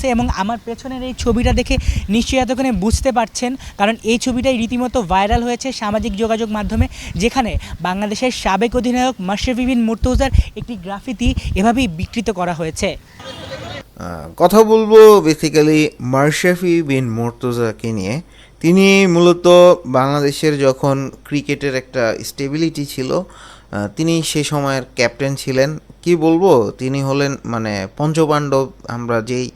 আছে এবং আমার পেছনের এই ছবিটা দেখে নিশ্চয়ই এতক্ষণে বুঝতে পারছেন, কারণ এই ছবিটাই রীতিমতো ভাইরাল হয়েছে সামাজিক যোগাযোগ মাধ্যমে, যেখানে বাংলাদেশের সাবেক অধিনায়ক মাশরাফি বিন মুর্তজার একটি গ্রাফিতি এভাবেই বিকৃত করা হয়েছে। কথা বলব বেসিক্যালি মার্শাফি বিন মোর্তজাকে নিয়ে। তিনি মূলত বাংলাদেশের যখন ক্রিকেটের একটা স্টেবিলিটি ছিল তিনি সে সময়ের ক্যাপ্টেন ছিলেন। কি বলব? তিনি হলেন মানে পঞ্চপাণ্ডব, আমরা যেই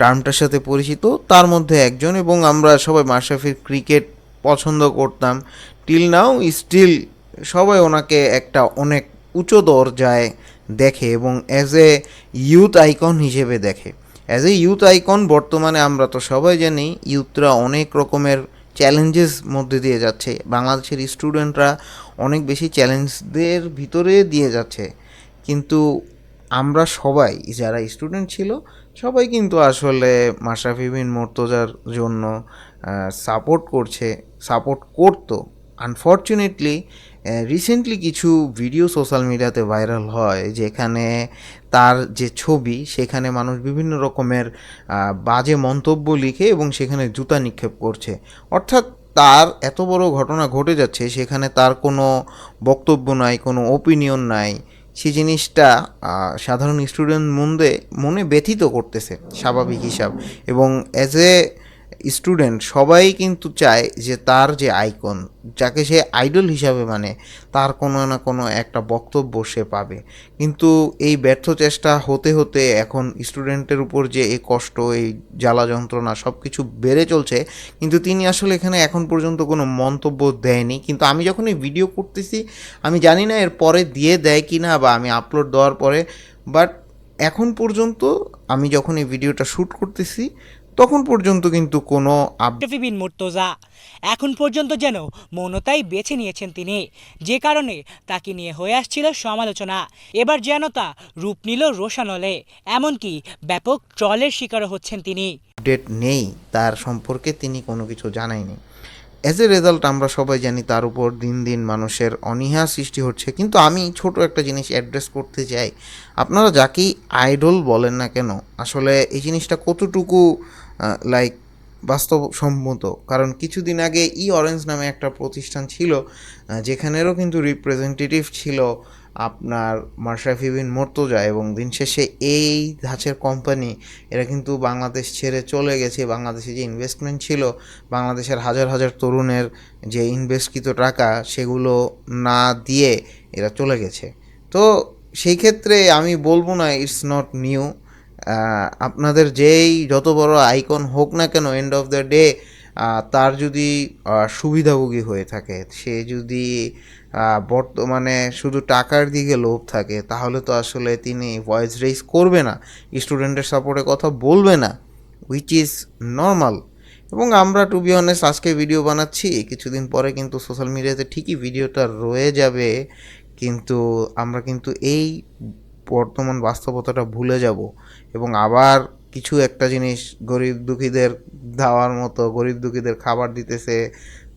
টার্মটার সাথে পরিচিত, তার মধ্যে একজন এবং আমরা সবাই মার্শাফির ক্রিকেট পছন্দ করতাম। টিল নাও স্টিল সবাই ওনাকে একটা অনেক উঁচু দরজায় দেখে এবং অ্যাজ এ ইউথ আইকন হিসেবে দেখে। অ্যাজ এ ইউথ আইকন বর্তমানে আমরা তো সবাই জানি ইউথরা অনেক রকমের চ্যালেঞ্জেস মধ্যে দিয়ে যাচ্ছে। বাংলাদেশের স্টুডেন্টরা অনেক বেশি চ্যালেঞ্জদের ভিতরে দিয়ে যাচ্ছে। কিন্তু আমরা সবাই, যারা স্টুডেন্ট ছিল, সবাই কিন্তু আসলে মাশরাফি বিন মোর্তজার জন্য সাপোর্ট করছে সাপোর্ট করতো। আনফর্চুনেটলি রিসেন্টলি কিছু ভিডিও সোশ্যাল মিডিয়াতে ভাইরাল হয়, যেখানে তার যে ছবি, সেখানে মানুষ বিভিন্ন রকমের বাজে মন্তব্য লিখে এবং সেখানে জুতা নিক্ষেপ করছে। অর্থাৎ তার এত বড় ঘটনা ঘটে যাচ্ছে, সেখানে তার কোনো বক্তব্য নাই, কোনো ওপিনিয়ন নাই। সেই জিনিসটা সাধারণ স্টুডেন্ট মন্দে মনে ব্যথিত করতেছে স্বাভাবিক হিসাব। এবং অ্যাজ এ স্টুডেন্ট সবাই কিন্তু চায় যে তার যে আইকন যাকে সে আইডল হিসাবে মানে তার কোনো না কোনো একটা বক্তব্য সে পাবে। কিন্তু এই ব্যর্থ চেষ্টা হতে হতে এখন স্টুডেন্টের উপর যে এই কষ্ট, এই জ্বালা যন্ত্রণা সব কিছু বেড়ে চলছে, কিন্তু তিনি আসলে এখানে এখন পর্যন্ত কোনো মন্তব্য দেয়নি। কিন্তু আমি যখন এই ভিডিও করতেছি, আমি জানি না এর পরে দিয়ে দেয় কি না বা আমি আপলোড দেওয়ার পরে বাট এখন পর্যন্ত আমি যখন এই ভিডিওটা শ্যুট করতেছি তখন পর্যন্ত কিন্তু কোনো আপডেট বিন মুর্তজা। এখন পর্যন্ত যেন মৌনতাই বেছে নিয়েছেন তিনি। যে কারণে তাকে নিয়ে হয়ে আসছিল সমালোচনা। এবার যেন তা রূপ নিল রোশানলে। এমনকি ব্যাপক ট্রলের শিকারও হচ্ছেন তিনি। আপডেট নেই তার সম্পর্কে তিনি কোনো কিছু জানায়নি। অ্যাজ এ রেজাল্ট আমরা সবাই জানি তার উপর দিন দিন মানুষের অনীহা সৃষ্টি হচ্ছে। কিন্তু আমি ছোট একটা জিনিস অ্যাড্রেস করতে চাই। আপনারা যাকেই আইডল বলেন না কেন আসলে এই জিনিসটা কতটুকু লাইক বাস্তবসম্মত। কারণ কিছুদিন আগে ই অরেঞ্জ নামে একটা প্রতিষ্ঠান ছিল যেখানেরও কিন্তু রিপ্রেজেন্টেটিভ ছিল আপনার মাশরাফি বিন মোর্তজা এবং দিন শেষে এই ধাঁচের কোম্পানি এরা কিন্তু বাংলাদেশ ছেড়ে চলে গেছে। বাংলাদেশে যে ইনভেস্টমেন্ট ছিল, বাংলাদেশের হাজার হাজার তরুণের যে ইনভেস্টকৃত টাকা, সেগুলো না দিয়ে এরা চলে গেছে। তো সেই ক্ষেত্রে আমি বলব না ইটস নট নিউ আপনাদের যেই যত বড় আইকন হোক না কেন এন্ড অফ দ্য ডে তার যদি সুবিধাভোগী হয়ে থাকে, সে যদি বর্তমানে শুধু টাকার দিকে লোভ থাকে, তাহলে তো আসলে তিনি ভয়েস রেইজ করবে না স্টুডেন্টের সাপোর্টে কথা বলবে না উইচ ইজ নর্মাল এবং আমরা টু বি অনেস্ট আজকে ভিডিও বানাচ্ছি, কিছুদিন পরে কিন্তু সোশ্যাল মিডিয়াতে ঠিকই ভিডিওটা রয়ে যাবে, কিন্তু আমরা কিন্তু এই বর্তমান বাস্তবতাটা ভুলে যাব। এবং আবার কিছু একটা জিনিস গরিব দুঃখীদের দেওয়ার মতো, গরিব দুঃখীদের খাবার দিতেছে,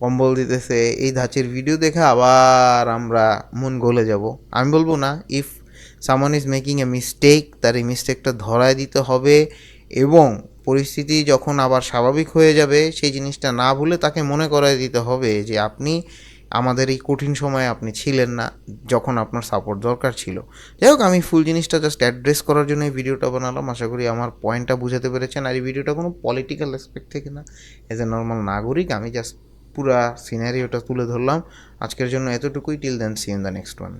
কম্বল দিতেছে, এই ধাঁচের ভিডিও দেখে আবার আমরা মন গলে যাব। আমি বলব না ইফ সামান ইজ মেকিং এ মিস্টেক তার এই মিস্টেকটা ধরায় দিতে হবে এবং পরিস্থিতি যখন আবার স্বাভাবিক হয়ে যাবে, সেই জিনিসটা না ভুলে তাকে মনে করায় দিতে হবে যে আপনি আমাদের এই কঠিন সময়ে আপনি ছিলেন না, যখন আপনার সাপোর্ট দরকার ছিল। যাই হোক, আমি ফুল জিনিসটা জাস্ট অ্যাড্রেস করার জন্য এই ভিডিওটা বানালাম। আশা করি আমার পয়েন্টটা বুঝাতে পেরেছেন। আর এই ভিডিওটা কোনো পলিটিক্যাল অ্যাসপেক্ট থেকে না এজ এ নর্মাল নাগরিক আমি জাস্ট পুরা সিনারিওটা তুলে ধরলাম। আজকের জন্য এতটুকুই। Till then see in the next one